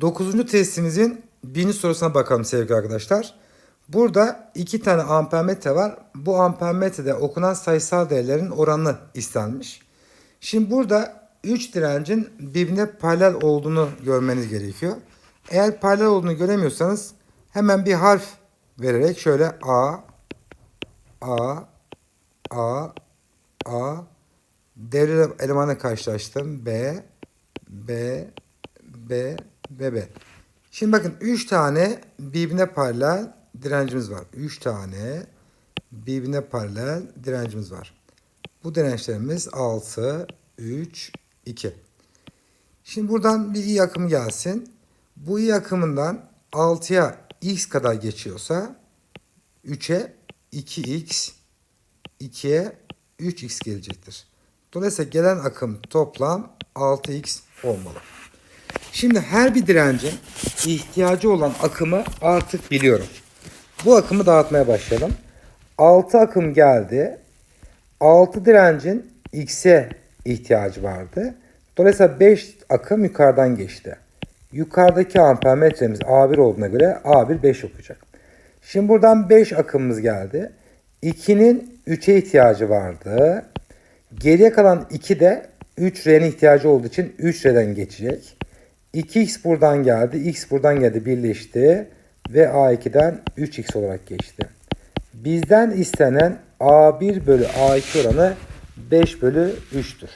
Dokuzuncu testimizin birinci sorusuna bakalım sevgili arkadaşlar. Burada iki tane ampermetre var. Bu ampermetrede okunan sayısal değerlerin oranı istenmiş. Şimdi burada 3 direncin birbirine paralel olduğunu görmeniz gerekiyor. Eğer paralel olduğunu göremiyorsanız hemen bir harf vererek şöyle A, A, A, A, devre elemanı karşılaştım. B, B, B, B, B. Şimdi bakın 3 tane birbirine paralel direncimiz var. 3 tane birbirine paralel direncimiz var. Bu dirençlerimiz 6, 3, 2. Şimdi buradan bir i akımı gelsin. Bu i akımından 6'ya x kadar geçiyorsa 3'e 2x, 2'ye 3x gelecektir. Dolayısıyla gelen akım toplam 6x olmalı. Şimdi her bir direncin ihtiyacı olan akımı artık biliyorum. Bu akımı dağıtmaya başlayalım. 6 akım geldi. 6 direncin x'e ihtiyacı vardı. Dolayısıyla 5 akım yukarıdan geçti. Yukarıdaki ampermetremiz A1 olduğuna göre A1 5 okuyacak. Şimdi buradan 5 akımımız geldi. 2'nin 3'e ihtiyacı vardı. Geriye kalan 2 de 3R'nin ihtiyacı olduğu için 3R'den geçecek. 2x buradan geldi, x buradan geldi birleşti ve A2'den 3x olarak geçti. Bizden istenen A1 bölü A2 oranı 5 bölü 3'tür.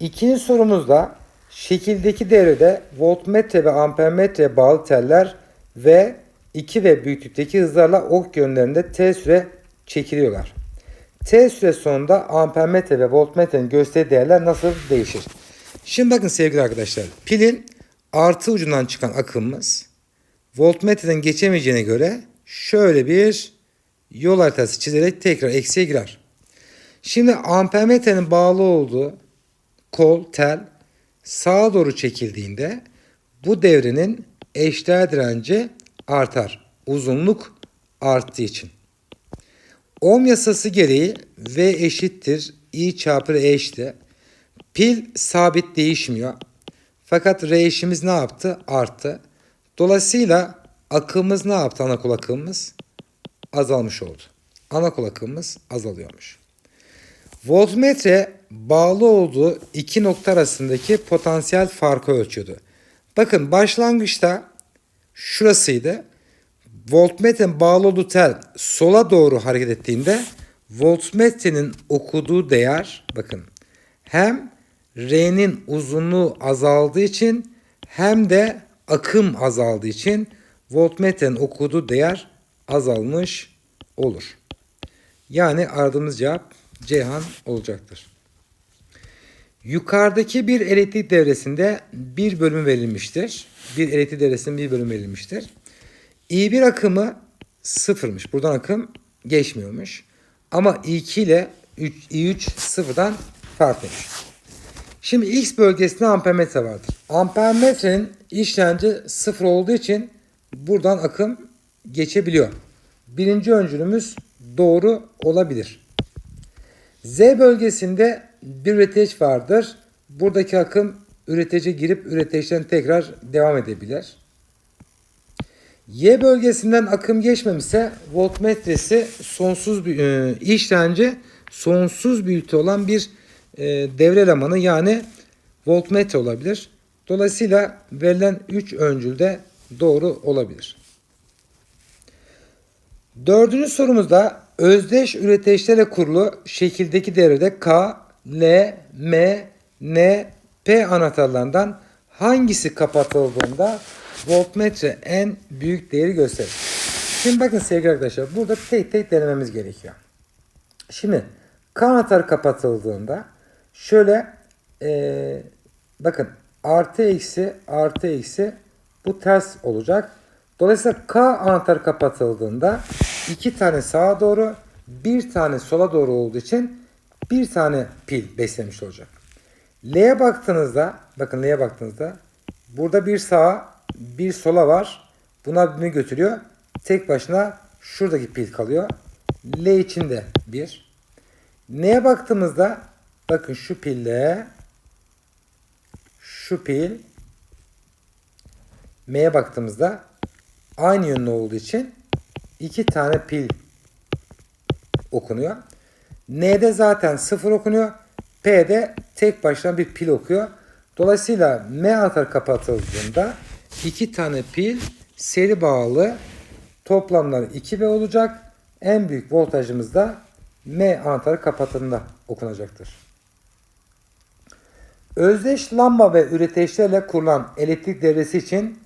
İkinci sorumuzda şekildeki devrede voltmetre ve ampermetreye bağlı teller ve 2 ve büyüklükteki hızlarla ok yönlerinde t süre çekiliyorlar. T süre sonunda ampermetre ve voltmetrenin gösterdiği değerler nasıl değişir? Şimdi bakın sevgili arkadaşlar. Pilin artı ucundan çıkan akımımız voltmetreden geçemeyeceğine göre şöyle bir yol haritası çizerek tekrar eksiye girer. Şimdi ampermetrenin bağlı olduğu kol, tel sağa doğru çekildiğinde bu devrenin eşdeğer direnci artar. Uzunluk arttığı için. Ohm yasası gereği V eşittir I çarpı R eşittir. Pil sabit değişmiyor. Fakat R ne yaptı? Arttı. Dolayısıyla akımımız ne yaptı anakol akımımız? Azalmış oldu. Anakol akımımız azalıyormuş. Voltmetre bağlı olduğu iki nokta arasındaki potansiyel farkı ölçüyordu. Bakın başlangıçta şurasıydı. Voltmetrenin bağlı olduğu tel sola doğru hareket ettiğinde voltmetrenin okuduğu değer bakın hem R'nin uzunluğu azaldığı için hem de akım azaldığı için voltmetrenin okuduğu değer azalmış olur. Yani aradığımız cevap Ceyhan olacaktır. Yukarıdaki bir elektrik devresinde bir bölüm verilmiştir. Bir elektrik devresinin bir bölüm verilmiştir. I1 akımı sıfırmış. Buradan akım geçmiyormuş. Ama I2 ile I3 sıfırdan farklıymış. Şimdi X bölgesinde ampermetre vardır. Ampermetrenin işlenci sıfır olduğu için buradan akım geçebiliyor. Birinci öncülümüz doğru olabilir. Z bölgesinde bir üreteç vardır. Buradaki akım üretece girip üreteçten tekrar devam edebilir. Y bölgesinden akım geçmemişse voltmetresi sonsuz bir e, işlenci sonsuz büyüklüğü olan bir e, devre elemanı yani voltmetre olabilir. Dolayısıyla verilen 3 öncül de doğru olabilir. Dördüncü sorumuzda özdeş üreteçlerle kurulu şekildeki devrede K, L, M, N, P anahtarlarından hangisi kapatıldığında voltmetre en büyük değeri gösterir. Şimdi bakın sevgili arkadaşlar burada tek tek denememiz gerekiyor. Şimdi K anahtarı kapatıldığında şöyle ee, bakın artı eksi artı eksi bu ters olacak. Dolayısıyla K anahtarı kapatıldığında iki tane sağa doğru bir tane sola doğru olduğu için bir tane pil beslemiş olacak. L'ye baktığınızda bakın L'ye baktığınızda burada bir sağa bir sola var. Buna birbirini götürüyor. Tek başına şuradaki pil kalıyor. L için de bir. N'ye baktığımızda bakın şu pille şu pil M'ye baktığımızda aynı yönlü olduğu için iki tane pil okunuyor. N'de zaten sıfır okunuyor. P'de tek başına bir pil okuyor. Dolayısıyla M anahtarı kapatıldığında iki tane pil seri bağlı toplamları 2V olacak. En büyük voltajımız da M anahtarı kapatıldığında okunacaktır. Özdeş lamba ve üreteçlerle kurulan elektrik devresi için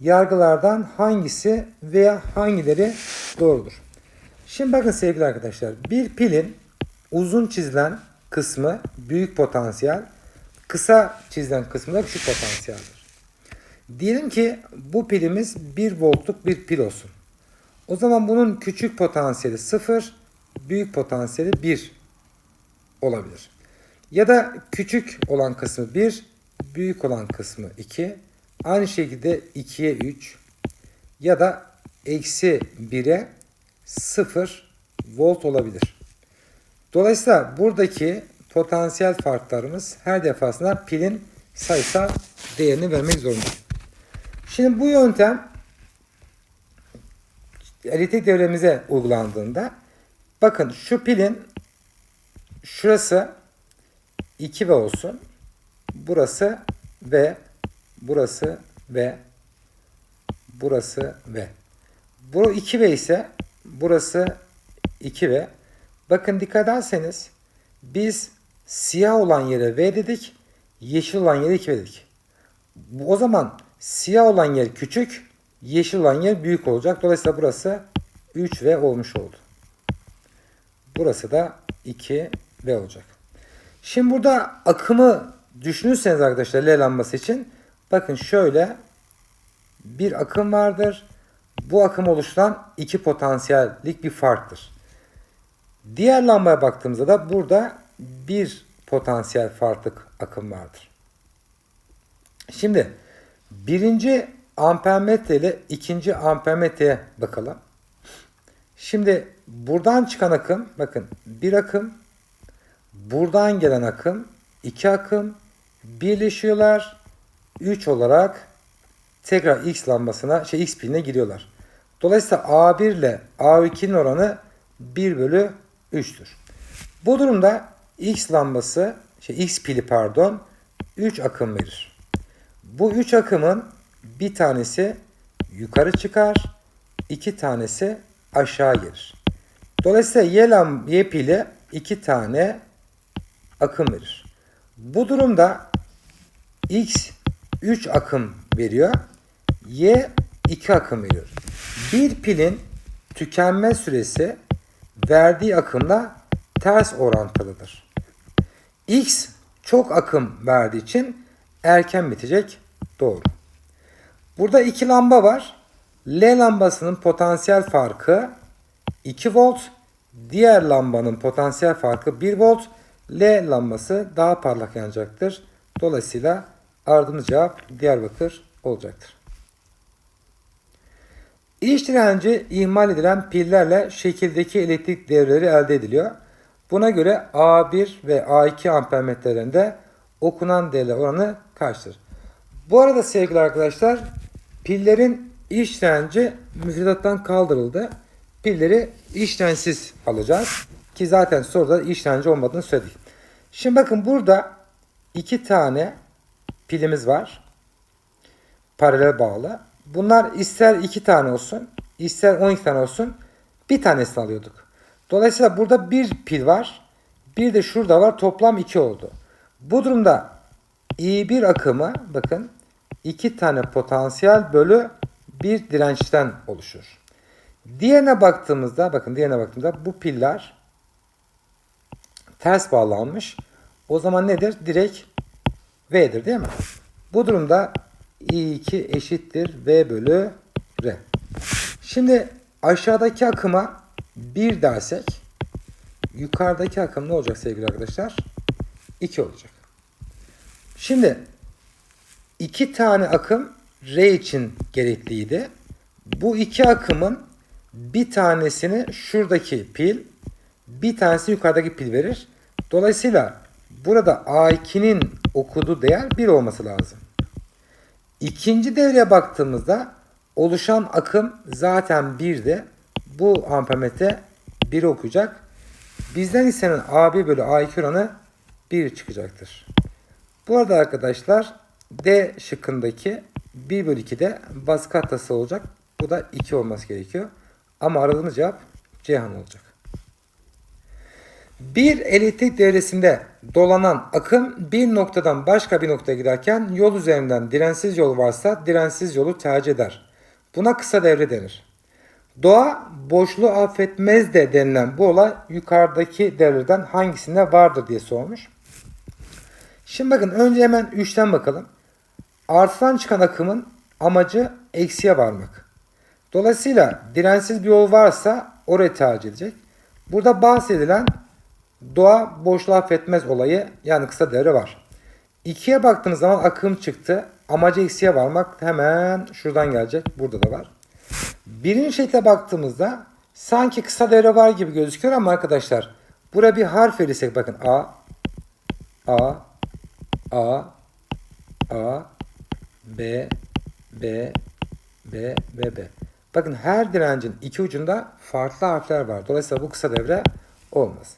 yargılardan hangisi veya hangileri doğrudur? Şimdi bakın sevgili arkadaşlar. Bir pilin uzun çizilen kısmı büyük potansiyel, kısa çizilen kısmı da küçük potansiyeldir. Diyelim ki bu pilimiz 1 voltluk bir pil olsun. O zaman bunun küçük potansiyeli 0, büyük potansiyeli 1 olabilir. Ya da küçük olan kısmı 1, büyük olan kısmı 2. Aynı şekilde 2'ye 3 ya da eksi 1'e 0 volt olabilir. Dolayısıyla buradaki potansiyel farklarımız her defasında pilin sayısal değerini vermek zorunda. Şimdi bu yöntem elektrik devremize uygulandığında bakın şu pilin şurası 2V olsun. Burası V. Burası V. Burası V. Bu 2V ise burası 2V. Bakın dikkat ederseniz biz siyah olan yere V dedik. Yeşil olan yere 2V dedik. O zaman siyah olan yer küçük. Yeşil olan yer büyük olacak. Dolayısıyla burası 3V olmuş oldu. Burası da 2V olacak. Şimdi burada akımı düşünürseniz arkadaşlar L lambası için bakın şöyle bir akım vardır. Bu akım oluşturan iki potansiyellik bir farktır. Diğer lambaya baktığımızda da burada bir potansiyel farklık akım vardır. Şimdi birinci ampermetre ile ikinci ampermetreye bakalım. Şimdi buradan çıkan akım bakın bir akım buradan gelen akım iki akım birleşiyorlar 3 olarak tekrar X lambasına şey X piline giriyorlar. Dolayısıyla A1 ile A2'nin oranı 1 bölü 3'tür. Bu durumda X lambası şey X pili pardon 3 akım verir. Bu 3 akımın bir tanesi yukarı çıkar, iki tanesi aşağı gelir. Dolayısıyla Y, y pili iki tane akım verir. Bu durumda X 3 akım veriyor. Y 2 akım veriyor. Bir pilin tükenme süresi verdiği akımla ters orantılıdır. X çok akım verdiği için erken bitecek. Doğru. Burada iki lamba var. L lambasının potansiyel farkı 2 volt. Diğer lambanın potansiyel farkı 1 volt. L lambası daha parlak yanacaktır. Dolayısıyla aradığımız cevap Diyarbakır olacaktır. İç direnci ihmal edilen pillerle şekildeki elektrik devreleri elde ediliyor. Buna göre A1 ve A2 ampermetrelerinde okunan değerler oranı kaçtır? Bu arada sevgili arkadaşlar pillerin iç direnci müfredattan kaldırıldı. Pilleri içtensiz alacağız. Ki zaten soruda direnci olmadığını söyledik. Şimdi bakın burada iki tane pilimiz var. Paralel bağlı. Bunlar ister iki tane olsun, ister 12 tane olsun bir tanesini alıyorduk. Dolayısıyla burada bir pil var. Bir de şurada var. Toplam 2 oldu. Bu durumda I1 akımı bakın iki tane potansiyel bölü bir dirençten oluşur. Diğerine baktığımızda bakın diğerine baktığımızda bu piller ters bağlanmış. O zaman nedir? Direkt V'dir değil mi? Bu durumda I2 eşittir V bölü R. Şimdi aşağıdaki akıma 1 dersek yukarıdaki akım ne olacak sevgili arkadaşlar? 2 olacak. Şimdi iki tane akım R için gerekliydi. Bu iki akımın bir tanesini şuradaki pil, bir tanesi yukarıdaki pil verir. Dolayısıyla burada A2'nin okuduğu değer 1 olması lazım. İkinci devreye baktığımızda oluşan akım zaten 1'de. Bu ampermetre 1 okuyacak. Bizden istenen AB bölü A2 oranı 1 çıkacaktır. Bu arada arkadaşlar D şıkkındaki 1 bölü 2'de baskı hattası olacak. Bu da 2 olması gerekiyor. Ama aradığımız cevap Ceyhan olacak. Bir elektrik devresinde dolanan akım bir noktadan başka bir noktaya giderken yol üzerinden dirensiz yol varsa dirensiz yolu tercih eder. Buna kısa devre denir. Doğa boşluğu affetmez de denilen bu olay yukarıdaki devreden hangisinde vardır diye sormuş. Şimdi bakın önce hemen 3'ten bakalım. Artıdan çıkan akımın amacı eksiye varmak. Dolayısıyla dirensiz bir yol varsa orayı tercih edecek. Burada bahsedilen doğa boşluğu affetmez olayı yani kısa devre var. 2'ye baktığımız zaman akım çıktı. Amacı eksiye varmak hemen şuradan gelecek. Burada da var. Birinci şekle baktığımızda sanki kısa devre var gibi gözüküyor ama arkadaşlar buraya bir harf verirsek bakın A A A A B B B B B. Bakın her direncin iki ucunda farklı harfler var. Dolayısıyla bu kısa devre olmaz.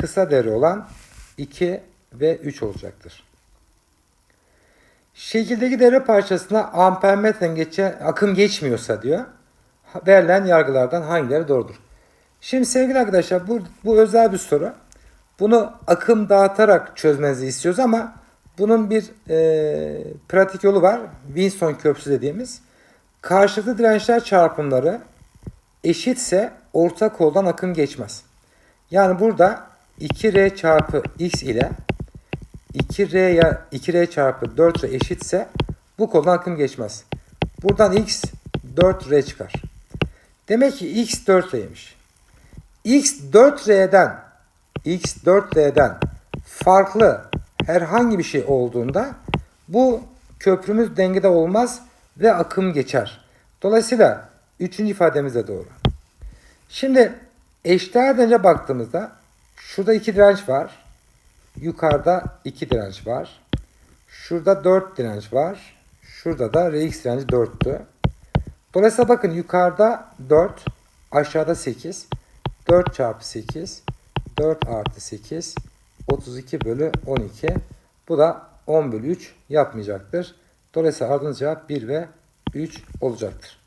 Kısa devre olan 2 ve 3 olacaktır. Şekildeki devre parçasına ampermetren geçe, akım geçmiyorsa diyor. Verilen yargılardan hangileri doğrudur? Şimdi sevgili arkadaşlar bu, bu özel bir soru. Bunu akım dağıtarak çözmenizi istiyoruz ama bunun bir e, pratik yolu var. Winston köprüsü dediğimiz. Karşılıklı dirençler çarpımları eşitse orta koldan akım geçmez. Yani burada 2R çarpı X ile 2R ya 2R çarpı 4R eşitse bu koldan akım geçmez. Buradan X 4R çıkar. Demek ki X 4R'ymiş. X 4R'den X 4R'den farklı herhangi bir şey olduğunda bu köprümüz dengede olmaz ve akım geçer. Dolayısıyla üçüncü ifademiz de doğru. Şimdi eşdeğer dirence baktığımızda şurada iki direnç var. Yukarıda iki direnç var. Şurada 4 direnç var. Şurada da Rx direnci 4'tü. Dolayısıyla bakın yukarıda 4, aşağıda 8. 4 çarpı 8, 4 artı 8, 32 bölü 12. Bu da 10 bölü 3 yapmayacaktır. Dolayısıyla aradığınız cevap 1 ve 3 olacaktır.